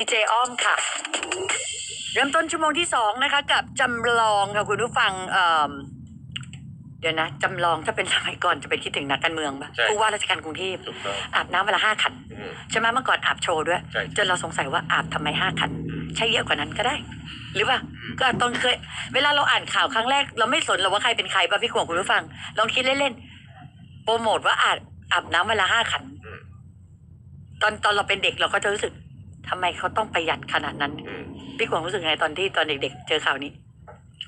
ดีเจอ้อมค่ะ เริ่มต้นชั่วโมงที่สองนะคะ กับจำลองค่ะคุณผู้ฟังเอิ่มเดี๋ยวนะจำลองถ้าเป็นสมัยก่อนจะไปคิดถึงนักการเมืองปะใช่ผู้ว่าราชการกรุงเทพถูกต้อง อาบน้ำเวลาห้าขันอืม ใช่ไหมเมื่อก่อนอาบโชว์ด้วย ใช่ จนเราสงสัยว่าอาบทำไมห้าขันใช่เยอะกว่านั้นก็ได้ หรือเปล่าก็ตอนเคย เวลาเราอ่านข่าวครั้งแรก เราไม่สนหรอกว่าใครเป็นใครป่ะพี่ขวงคุณผู้ฟัง ลองคิดเล่นๆโปรโมทว่าอาบอาบน้ำเวลาห้าขัน อืม ตอนตอนเราเป็นเด็กเราก็จะรู้สึก ทำไมเขาต้องประหยัดขนาดนั้นอืมพี่ขวงรู้สึกไงตอนที่ตอนเด็ก ๆ เจอข่าวนี้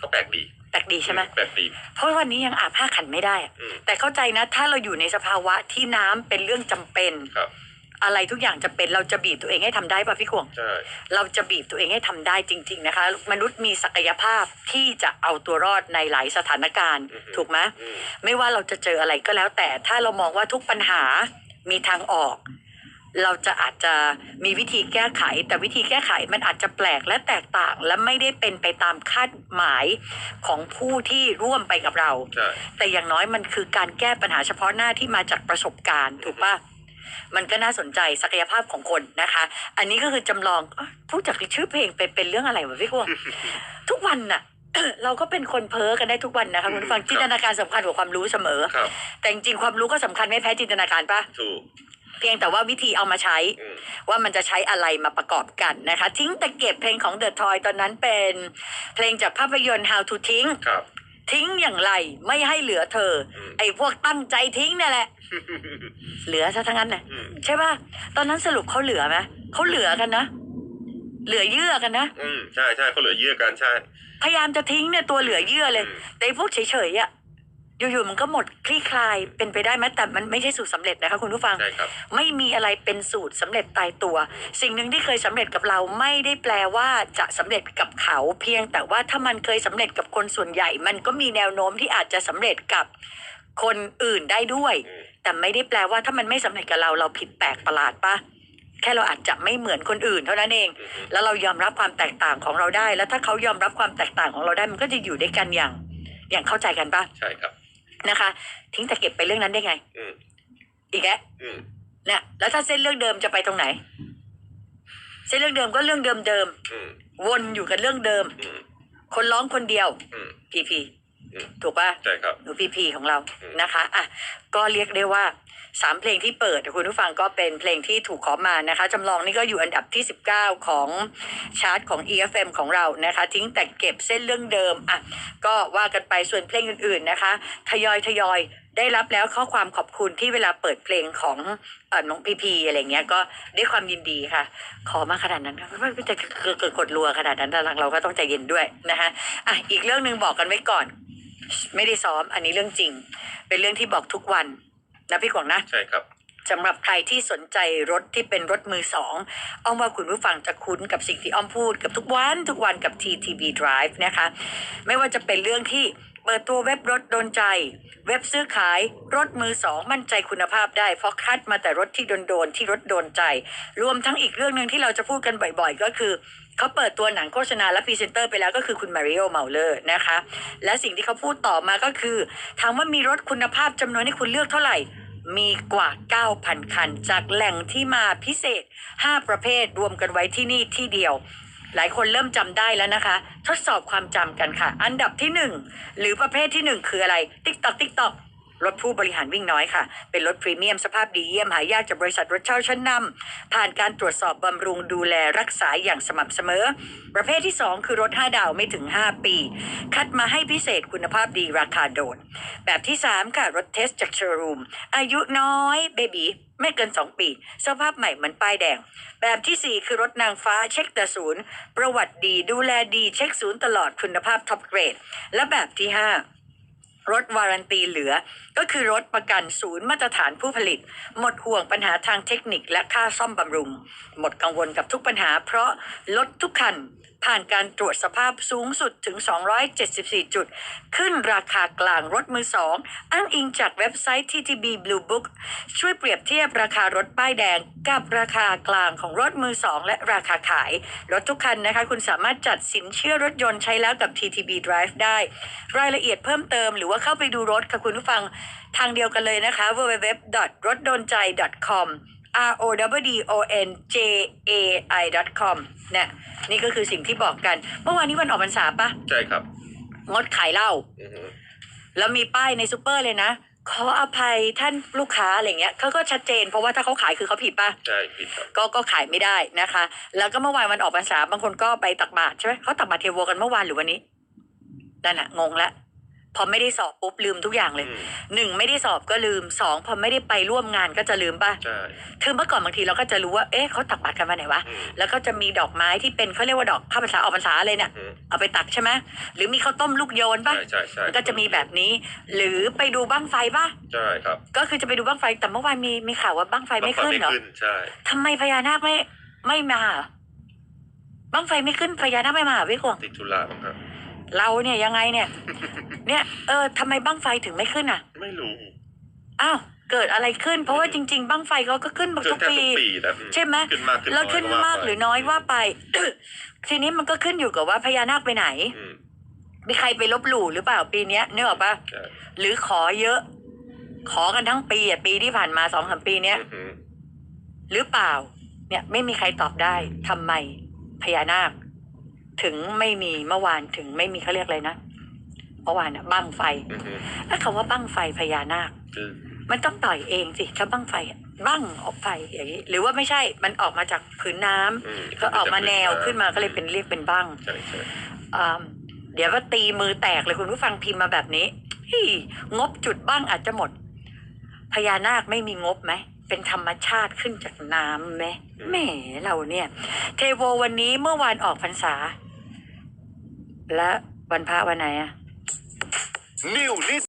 ก็แปลกดี แปลกดีใช่ไหมแปลกดี เพราะวันนี้ยังอาบผ้าขันไม่ได้อะอืมแต่เข้าใจนะ ถ้าเราอยู่ในสภาวะที่น้ำเป็นเรื่องจำเป็นครับอะไรทุกอย่างจะเป็นเราจะบีบตัวเองให้ทำได้ป่ะพี่ขวงใช่เราจะบีบตัวเองให้ทำได้จริง ๆ นะคะ มนุษย์มีศักยภาพที่จะเอาตัวรอดในหลายสถานการณ์ ถูกไหมอืมไม่ว่าเราจะเจออะไรก็แล้วแต่ถ้าเรามองว่าทุกปัญหามีทางออก เราจะอาจจะมีวิธีแก้ไข แต่วิธีแก้ไขมันอาจจะแปลกและแตกต่าง และไม่ได้เป็นไปตามคาดหมายของผู้ที่ร่วมไปกับเราใช่แต่อย่างน้อยมันคือการแก้ปัญหาเฉพาะหน้าที่มาจากประสบการณ์ ถูกปะมันก็น่าสนใจศักยภาพของคนนะคะ อันนี้ก็คือจำลองเอ้ยพูดจากชื่อเพลงเป็นเป็นเรื่องอะไรวะพี่กวงทุกวันน่ะเราก็เป็นคนเพ้อกันได้ทุกวันนะคะคุณผู้ฟังจินตนาการสำคัญกว่าความรู้เสมอครับแต่จริงๆความรู้ก็สำคัญไม่แพ้จินตนาการปะถูก เพียงแต่ว่าวิธีเอามาใช้อืมว่ามันจะใช้อะไรมาประกอบกันนะคะ ทิ้งแต่เก็บเพลงของ The Toy ตอนนั้นเป็นเพลงจากภาพยนตร์ How to ทิ้งครับทิ้งอย่างไรไม่ให้เหลือเธออืมไอ้พวกตั้งใจทิ้งเนี่ยแหละ เหลือซะทั้งนั้นนะอืมใช่ป่ะตอนนั้นสรุปเขาเหลือไหมเขาเหลือกันนะเหลือเยื่อกันนะ อืมใช่ใช่เขาเหลือเยื่อกันใช่ พยายามจะทิ้งเนี่ยตัวเหลือเยื่อเลยอืมแต่ไอ้พวกเฉยๆอะ อยู่ๆมันก็หมดคลี่คลายเป็นไปได้ไหมแต่มันไม่ใช่สูตรสำเร็จนะคะคุณผู้ฟัง ใช่ครับ ไม่มีอะไรเป็นสูตรสำเร็จตายตัว สิ่งหนึ่งที่เคยสำเร็จกับเราไม่ได้แปลว่าจะสำเร็จกับเขาเพียง แต่ว่าถ้ามันเคยสำเร็จกับคนส่วนใหญ่ มันก็มีแนวโน้มที่อาจจะสำเร็จกับคนอื่นได้ด้วย อืม แต่ไม่ได้แปลว่าถ้ามันไม่สำเร็จกับเราเราผิดแปลกประหลาดปะแค่เราอาจจะไม่เหมือนคนอื่นเท่านั้นเอง อืมแล้วเรายอมรับความแตกต่างของเราได้ แล้วถ้าเขายอมรับความแตกต่างของเราได้มันก็จะอยู่ด้วยกันอย่างอย่างเข้าใจกันปะ ใช่ครับ นะคะ ทิ้งแต่เก็บไปเรื่องนั้นได้ไง อืมอีกแล้วอืมเนี่ยแล้วถ้าเส้นเรื่องเดิมจะไปตรงไหน เส้นเรื่องเดิมก็เรื่องเดิมเดิมอืมๆวนอยู่กับเรื่องเดิม อืมคนร้องคนเดียว อืม พีพีอืม ถูกปะใช่ครับหนูพีพีของเราอืมนะคะอะก็เรียกได้ว่าสามเพลงที่เปิดคุณผู้ฟังก็เป็นเพลงที่ถูกขอมานะคะจำลองนี่ก็อยู่อันดับที่ 19 ของชาร์ตของ EFM ของเรานะคะ ทิ้งแต่เก็บเส้นเรื่องเดิมอะก็ว่ากันไปส่วนเพลงอื่นๆนะคะ ทยอยทยอยได้รับแล้วข้อความขอบคุณที่เวลาเปิดเพลงของเออน้องพีพีอะไรเงี้ยก็ด้วยความยินดีค่ะ ขอมาขนาดนั้นค่ะไม่ไม่จะเกิดเกิดกดรัวขนาดนั้นแต่เราก็ต้องใจเย็นด้วยนะคะอะอีกเรื่องหนึ่งบอกกันไว้ก่อน ไม่ได้ซ้อมอันนี้เรื่องจริง เป็นเรื่องที่บอกทุกวันนะพี่กวางนะใช่ครับสำหรับใครที่สนใจรถที่เป็นรถมือสองอ้อมว่าคุณผู้ฟังจะคุ้นกับสิ่งที่อ้อมพูดกับทุกวันทุกวันกับ TTB Drive นะคะ ไม่ว่าจะเป็นเรื่องที่ เปิดตัวเว็บรถโดนใจ เว็บซื้อขายรถมือสองมั่นใจคุณภาพได้ เพราะคัดมาแต่รถที่โดนโดนๆที่รถโดนใจ รวมทั้งอีกเรื่องหนึ่งที่เราจะพูดกันบ่อยๆ ก็คือเขาเปิดตัวหนังโฆษณาและพรีเซนเตอร์ไปแล้วก็คือคุณมาริโอเมาเลอร์นะคะ และสิ่งที่เขาพูดต่อมาก็คือถามว่ามีรถคุณภาพจำนวนให้คุณเลือกเท่าไหร่มีกว่า 9,000 คัน จากแหล่งที่มาพิเศษ 5 ประเภทรวมกันไว้ที่นี่ที่เดียว หลายคนเริ่มจำได้แล้วนะคะ ทดสอบความจำกันค่ะ อันดับที่ 1 หรือประเภทที่ 1 คืออะไร ติ๊กตอกติ๊กตอกรถผู้บริหารวิ่งน้อยค่ะ เป็นรถพรีเมียมสภาพดีเยี่ยมหายากจากบริษัทรถเช่าชั้นนำผ่านการตรวจสอบบำรุงดูแลรักษาอย่างสม่ำเสมอ ประเภทที่ 2 คือรถ 5 ดาวไม่ถึง 5 ปี คัดมาให้พิเศษคุณภาพดีราคาโดน แบบที่ 3 ค่ะ รถเทสจากเชอร์รูม อายุน้อยเบบี ไม่เกิน 2 ปี สภาพใหม่เหมือนป้ายแดง แบบทีสี่ 4 คือรถนางฟ้าเช็คแต่ศูนย์ประวัติดีดูแลดีเช็คศูนย์ตลอดคุณภาพท็อปเกรด และแบบที่ 5รถวารันตีเหลือ ก็คือรถประกันศูนย์มาตรฐานผู้ผลิต หมดห่วงปัญหาทางเทคนิคและค่าซ่อมบำรุง หมดกังวลกับทุกปัญหาเพราะรถทุกคัน ผ่านการตรวจสภาพสูงสุดถึง 274 จุด ขึ้นราคากลางรถมือสองอ้างอิงจากเว็บไซต์ TTB Blue Book ช่วยเปรียบเทียบราคารถป้ายแดงกับราคากลางของรถมือสองและราคาขาย รถทุกคันนะคะ คุณสามารถจัดสินเชื่อรถยนต์ใช้แล้วกับ TTB Drive ได้ รายละเอียดเพิ่มเติมหรือว่าเข้าไปดูรถค่ะคุณผู้ฟังทางเดียวกันเลยนะคะ www. รถโดนใจ .com r o w d o n j a i com เนี่ยนี่ก็คือสิ่งที่บอกกัน เมื่อวานนี้วันออกพรรษาปะใช่ครับ งดขายเหล้าอือฮึแล้วมีป้ายในซูเปอร์เลยนะ ขออภัยท่านลูกค้าอะไรเงี้ยเขาก็ชัดเจน เพราะว่าถ้าเขาขายคือเขาผิดปะ ใช่ผิดครับ ก็ก็ขายไม่ได้นะคะ แล้วก็เมื่อวานวันออกพรรษาบางคนก็ไปตักบาตรใช่ไหมเขาตักบาตรเทโวกันเมื่อวานหรือวันนี้ นั่นน่ะงงละ พอไม่ได้สอบปุ๊บลืมทุกอย่างเลยอืมหนึ่งไม่ได้สอบก็ลืมสองพอไม่ได้ไปร่วมงานก็จะลืมป่ะใช่คือเมื่อก่อนบางทีเราก็จะรู้ว่าเอ๊ะเขาตักบาตรกันวันไหนวะอืมแล้วก็จะมีดอกไม้ที่เป็นเขาเรียกว่าดอกข้าวพรรษาออกพรรษาเลยเนี่ยอืมเอาไปตักใช่ไหมหรือมีข้าวต้มลูกโยนป่ะใช่ใช่ใช่มันก็จะมีแบบนี้ หรือไปดูบ้างไฟป่ะใช่ครับ ก็คือจะไปดูบ้างไฟแต่เมื่อวานมีมีข่าวว่าบ้างไฟไม่ขึ้นเหรอไม่ขึ้นใช่ทำไมพญานาคไม่ไม่มาเหรอบ้างไฟไม่ขึ้นพญานาคไม่มาเหรอพี่กวางติดธุระมั้งครับ เราเนี่ยยังไงเนี่ย เนี่ยเออทำไมบ้างไฟถึงไม่ขึ้นอะ ไม่รู้อ้าวเกิดอะไรขึ้น เพราะว่าจริง ๆบ้างไฟเขาก็ขึ้นขึ้ทุนกแทบปีทุกปี นะอืใช่ไหมขึ้นมากขึ้นแล้วน้อยขึ้นว่มากไปหรือน้อยว่าไป ทีนี้มันก็ขึ้นอยู่กับว่าพญานาคไปไหน อืมมีใครไปลบหลู่หรือเปล่าปีเนี้ยนึกออกปะใช่หรือขอเยอะ ขอกันทั้งปีอะปีที่ผ่านมาสองสามปีเนี้ย อือฮึหรือเปล่า เนี่ยไม่มีใครตอบได้ทำไมพญานาค ถึงไม่มีเมื่อวานถึงไม่มีเขาเรียกอะไรนะเมื่อวานอะบั้งไฟอือฮึแล้วคำว่าบั้งไฟพญานาคคือมันต้องต่อยเองสิถ้าบั้งไฟอะบั้งออกไฟอย่างนี้หรือว่าไม่ใช่มันออกมาจากผืนน้ำอืมก็ออกมาแนวขึ้นมาก็เลยเป็นเรียกเป็นบั้ง ใช่ใช่อ่าเดี๋ยวว่าตีมือแตกเลยคุณผู้ฟังพิมพ์มาแบบนี้ฮี่งบจุดบ้างอาจจะหมด พญานาคไม่มีงบไหม เป็นธรรมชาติขึ้นจากน้ำไหมแหมเราเนี่ย เทโววันนี้เมื่อวานออกพรรษา และวันพระวันไหนอะ New List